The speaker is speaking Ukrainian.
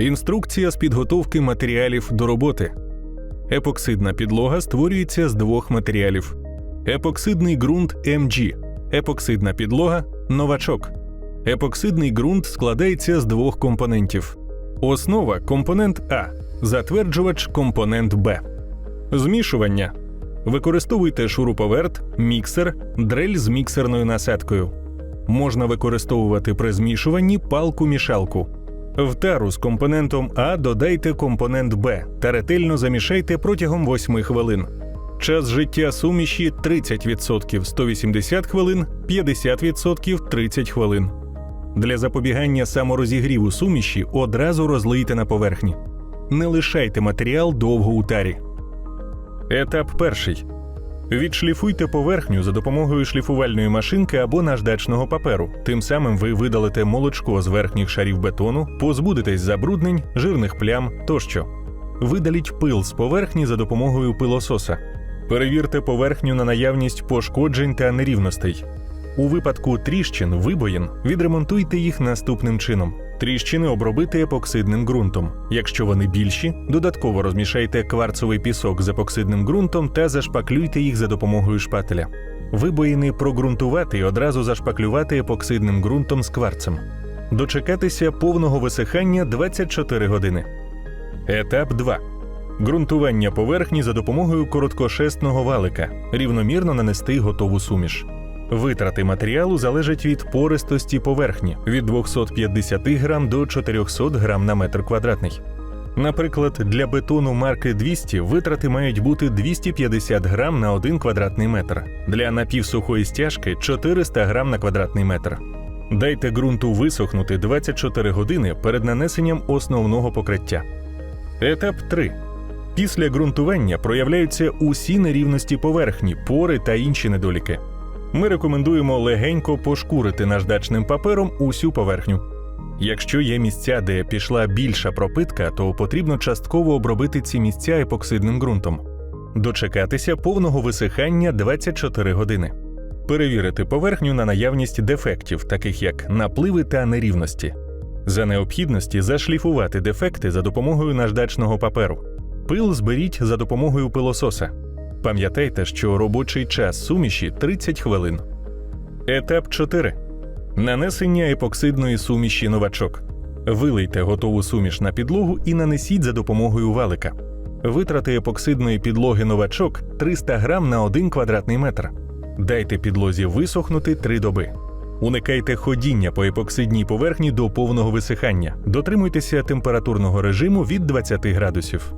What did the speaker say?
Інструкція з підготовки матеріалів до роботи. Епоксидна підлога створюється з двох матеріалів: епоксидний ґрунт МГ, епоксидна підлога новачок. Епоксидний ґрунт складається з двох компонентів: основа компонент А, затверджувач компонент Б. Змішування. Використовуйте шуруповерт, міксер, дрель з міксерною насадкою. Можна використовувати при змішуванні палку-мішалку. В тару з компонентом А додайте компонент Б та ретельно замішайте протягом 8 хвилин. Час життя суміші 30% 180 хвилин, 50% 30 хвилин. Для запобігання саморозігріву суміші одразу розлийте на поверхні. Не лишайте матеріал довго у тарі. Етап перший. Відшліфуйте поверхню за допомогою шліфувальної машинки або наждачного паперу. Тим самим ви видалите молочко з верхніх шарів бетону, позбудетесь забруднень, жирних плям тощо. Видаліть пил з поверхні за допомогою пилососа. Перевірте поверхню на наявність пошкоджень та нерівностей. У випадку тріщин, вибоїн відремонтуйте їх наступним чином: тріщини обробити епоксидним ґрунтом. Якщо вони більші, додатково розмішайте кварцовий пісок з епоксидним ґрунтом та зашпаклюйте їх за допомогою шпателя. Вибоїни прогрунтувати і одразу зашпаклювати епоксидним ґрунтом з кварцем. Дочекатися повного висихання 24 години. Етап 2. Ґрунтування поверхні за допомогою короткошесного валика. Рівномірно нанести готову суміш. Витрати матеріалу залежать від пористості поверхні від 250 грам до 400 грам на метр квадратний. Наприклад, для бетону марки 200 витрати мають бути 250 грам на 1 квадратний метр, для напівсухої стяжки 400 грам на квадратний метр. Дайте ґрунту висохнути 24 години перед нанесенням основного покриття. Етап 3. Після ґрунтування проявляються усі нерівності поверхні, пори та інші недоліки. Ми рекомендуємо легенько пошкурити наждачним папером усю поверхню. Якщо є місця, де пішла більша пропитка, то потрібно частково обробити ці місця епоксидним ґрунтом. Дочекатися повного висихання 24 години. Перевірити поверхню на наявність дефектів, таких як напливи та нерівності. За необхідності зашліфувати дефекти за допомогою наждачного паперу. Пил зберіть за допомогою пилососа. Пам'ятайте, що робочий час суміші 30 хвилин. Етап 4. Нанесення епоксидної суміші новачок. Вилийте готову суміш на підлогу і нанесіть за допомогою валика. Витрати епоксидної підлоги новачок 300 грам на 1 квадратний метр. Дайте підлозі висохнути 3 доби. Уникайте ходіння по епоксидній поверхні до повного висихання. Дотримуйтеся температурного режиму від 20 градусів.